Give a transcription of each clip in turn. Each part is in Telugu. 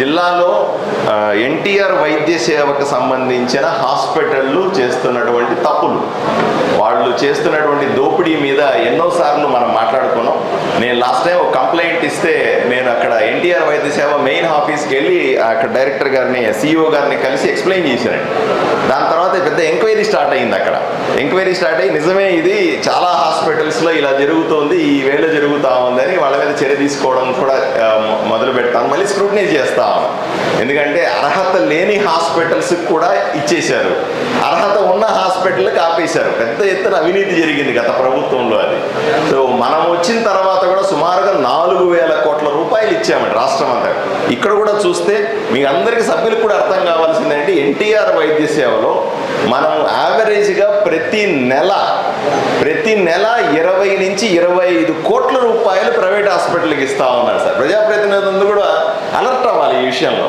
జిల్లాలో ఎన్టీఆర్ వైద్య సేవకు సంబంధించిన హాస్పిటళ్ళు చేస్తున్నటువంటి తప్పులు. వాళ్ళు చేస్తున్నటువంటి దోపిడీ మీద ఎన్నోసార్లు మనం మాట్లాడుకున్నాం. నేను లాస్ట్ టైం ఒక కంప్లైంట్ ఇస్తే నేను అక్కడ ఎన్టీఆర్ వైద్య సేవ మెయిన్ ఆఫీస్కి వెళ్ళి అక్కడ డైరెక్టర్ గారిని సిఇఓ గారిని కలిసి ఎక్స్ప్లెయిన్ చేశాను దాని తర్వాత పెద్ద ఎంక్వైరీ స్టార్ట్ అయింది అక్కడ. ఎంక్వైరీ స్టార్ట్ అయ్యి నిజమే ఇది చాలా హాస్పిటల్స్లో ఇలా జరుగుతోంది ఈ వేళ జరుగుతూ ఉందని వాళ్ళ మీద చర్య తీసుకోవడం కూడా మొదలు పెడతాను. మళ్ళీ స్క్రూటనైజ్ చేస్తాం ఎందుకంటే అర్హత లేని హాస్పిటల్స్ కూడా ఇచ్చేశారు. అర్హత ఉన్న హాస్పిటల్కి ఆపేశారు. పెద్ద ఎత్తున అవినీతి జరిగింది గత ప్రభుత్వంలో అది. సో మనం వచ్చిన తర్వాత సుమారుగా నాలుగు వేల కోట్ల రూపాయలు ఇచ్చామండి రాష్ట్రం అంతా. ఇక్కడ కూడా చూస్తే మీ అందరికీ సభ్యులకు కూడా అర్థం కావాల్సింది ఎన్టీఆర్ వైద్య సేవలో మనం యావరేజ్గా ప్రతి నెల ప్రతి నెల ఇరవై నుంచి ఇరవై ఐదు కోట్ల రూపాయలు ప్రైవేట్ హాస్పిటల్కి ఇస్తా ఉన్నారు సార్. ప్రజాప్రతినిధులు కూడా అలర్ట్ అవ్వాలి ఈ విషయంలో.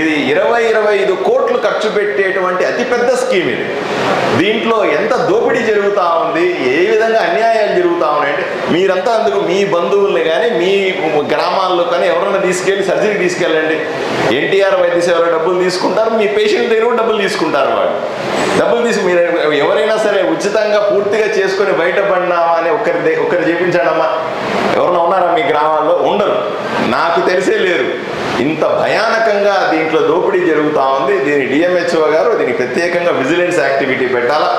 ఇది ఇరవై ఇరవై ఐదు కోట్లు ఖర్చు పెట్టేటువంటి అతిపెద్ద స్కీమ్ ఇది. దీంట్లో ఎంత దోపిడీ జరుగుతూ ఉంది ఏ విధంగా అన్యాయాలు జరుగుతూ మీరంతా అందుకు మీ బంధువుల్ని కానీ మీ గ్రామాల్లో కానీ ఎవరైనా తీసుకెళ్ళి సర్జరీకి తీసుకెళ్ళండి. ఎన్టీఆర్ వైద్య సేవలో డబ్బులు తీసుకుంటారు మీ పేషెంట్ దగ్గర కూడా డబ్బులు తీసుకుంటారు వాళ్ళు. డబ్బులు తీసి మీరు ఎవరైనా సరే ఉచితంగా పూర్తిగా చేసుకొని బయటపడినామా అని ఒకరి దే- ఒకరు చేపించాడమ్మా ఎవరైనా ఉన్నారా మీ గ్రామాల్లో? ఉండరు. నాకు తెలిసే లేరు ఇంత భయానకంగా దీంట్లో దోపిడీ జరుగుతూ ఉంది. దీని డిఎంహెచ్ఓ గారు దీనికి ప్రత్యేకంగా విజిలెన్స్ యాక్టివిటీ పెట్టాలా?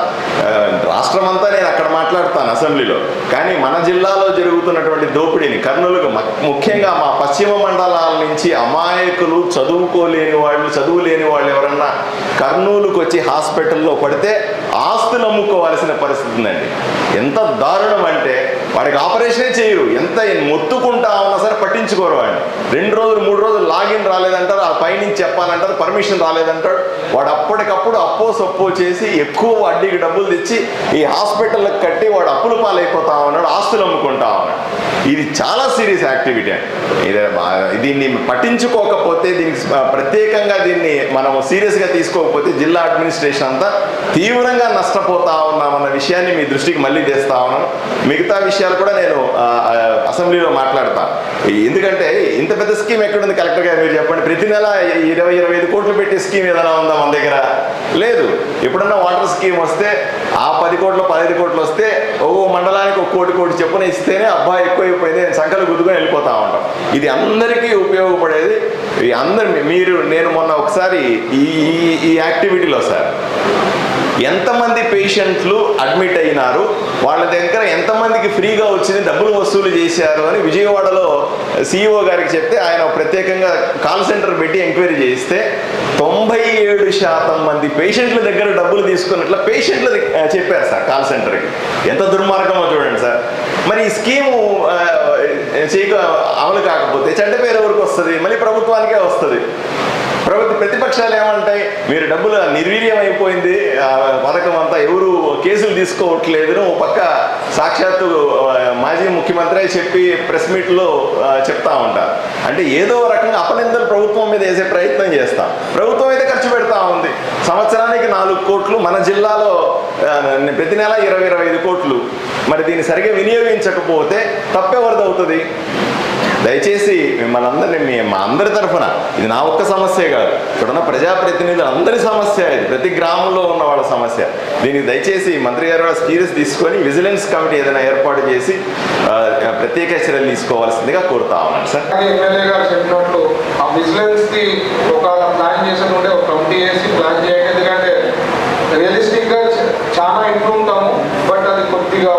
రాష్ట్రం అంతా నేను అక్కడ మాట్లాడతాను అసెంబ్లీలో. కానీ మన జిల్లాలో జరుగుతున్నటువంటి దోపిడీని కర్నూలుకు ముఖ్యంగా మా పశ్చిమ మండలాల నుంచి అమాయకులు చదువుకోలేని వాళ్ళు చదువు లేని వాళ్ళు ఎవరన్నా కర్నూలుకు వచ్చి హాస్పిటల్లో పడితే ఆస్తులు అమ్ముకోవాల్సిన పరిస్థితి ఉందండి ఎంత దారుణం అంటే వాడికి ఆపరేషనే చేయరు. ఎంత మొత్తుకుంటా ఉన్నా సరే పట్టించుకోరు వాడిని. రెండు రోజులు మూడు రోజులు లాగిన్ రాలేదంటారు ఆ పైనుంచి చెప్పాలంటారు పర్మిషన్ రాలేదంటాడు వాడు అప్పటికప్పుడు అప్పో సప్పో చేసి ఎక్కువ వడ్డీకి డబ్బులు తెచ్చి ఈ హాస్పిటల్కి కట్టి వాడు అప్పుల పాలైపోతా ఉన్నాడు ఆస్తులు అమ్ముకుంటా ఉన్నాడు. ఇది చాలా సీరియస్ యాక్టివిటీ అండి. ఇది దీన్ని పట్టించుకోకపోతే దీనికి ప్రత్యేకంగా దీన్ని మనం సీరియస్గా తీసుకోకపోతే జిల్లా అడ్మినిస్ట్రేషన్ అంతా తీవ్రంగా నష్టపోతా ఉన్నామన్న విషయాన్ని మీ దృష్టికి మళ్ళీ తెస్తా ఉన్నాను. మిగతా విషయాలు కూడా నేను అసెంబ్లీలో మాట్లాడతాను. ఎందుకంటే ఇంత పెద్ద స్కీమ్ ఎక్కడుంది కలెక్టర్ గారు మీరు చెప్పండి. ప్రతి నెల ఇరవై ఇరవై ఐదు కోట్లు పెట్టే స్కీమ్ ఏదైనా ఉందా మన దగ్గర? లేదు. ఎప్పుడన్నా వాటర్ స్కీమ్ వస్తే ఆ పది కోట్లు పదహైదు కోట్లు వస్తే ఓ మండలానికి ఒక కోటి కోటి చెప్పున ఇస్తేనే అబ్బాయి ఎక్కువైపోయింది సంఖ్యలు గుద్దుకొని వెళ్ళిపోతా ఉంటాం. ఇది అందరికీ ఉపయోగపడేది ఈ అందరి మీరు నేను మొన్న ఒకసారి ఈ ఈ- ఈ యాక్టివిటీలో సార్ ఎంతమంది పేషెంట్లు అడ్మిట్ అయినారు? వాళ్ళ దగ్గర ఎంతమందికి ఫ్రీగా వచ్చింది? డబ్బులు వసూలు చేశారు అని విజయవాడలో సిఇఓ గారికి చెప్తే ఆయన ప్రత్యేకంగా కాల్ సెంటర్ పెట్టి ఎంక్వైరీ చేస్తే తొంభై ఏడు శాతం మంది పేషెంట్ల దగ్గర డబ్బులు తీసుకున్నట్ల పేషెంట్లు చెప్పారు సార్ కాల్ సెంటర్కి. ఎంత దుర్మార్గమో చూడండి సార్. మరి ఈ స్కీము చేయక అమలు కాకపోతే చెడ్డ పేరు ఎవరికి వస్తుంది? మళ్ళీ ప్రభుత్వానికే వస్తుంది. ప్రతిపక్షాలు ఏమంటాయి? మీరు డబ్బులు నిర్వీర్యం అయిపోయింది పథకం అంతా ఎవరు కేసులు తీసుకోవట్లేదు ఓ పక్క సాక్షాత్తు మాజీ ముఖ్యమంత్రి చెప్పి ప్రెస్ మీట్లో చెప్తా ఉంటారు అంటే ఏదో రకంగా అపనిందలు ప్రభుత్వం మీద వేసే ప్రయత్నం చేస్తాం. ప్రభుత్వం అయితే ఖర్చు పెడతా ఉంది. సంవత్సరానికి నాలుగు కోట్లు మన జిల్లాలో ప్రతి నెల ఇరవై ఇరవై ఐదు కోట్లు. మరి దీన్ని సరిగా వినియోగించకపోతే తప్పెవరిది అవుతుంది? దయచేసి మిమ్మల్ని అందరినీ మీ మా అందరి తరఫున ఇది నా ఒక్క సమస్య కాదు ఇక్కడున్న ప్రజాప్రతినిధులు అందరి సమస్య ఇది ప్రతి గ్రామంలో ఉన్న వాళ్ళ సమస్య. దీనికి దయచేసి మంత్రి గారు కూడా సీరియస్ తీసుకొని విజిలెన్స్ కమిటీ ఏదైనా ఏర్పాటు చేసి ప్రత్యేక చర్యలు తీసుకోవాల్సిందిగా కోరుతా ఉన్నాను సార్. ఎమ్మెల్యే గారు చెప్పినట్లు ఆ విజిలెన్స్కి ఒక ప్లాన్ చేసి ఉంటే ఒక కమిటీ ప్లాన్ చేయండి ఎందుకంటే రియలిస్టిక్గా చాలా ఇంప్రూవ్ ఉంటాము బట్ అది కొద్దిగా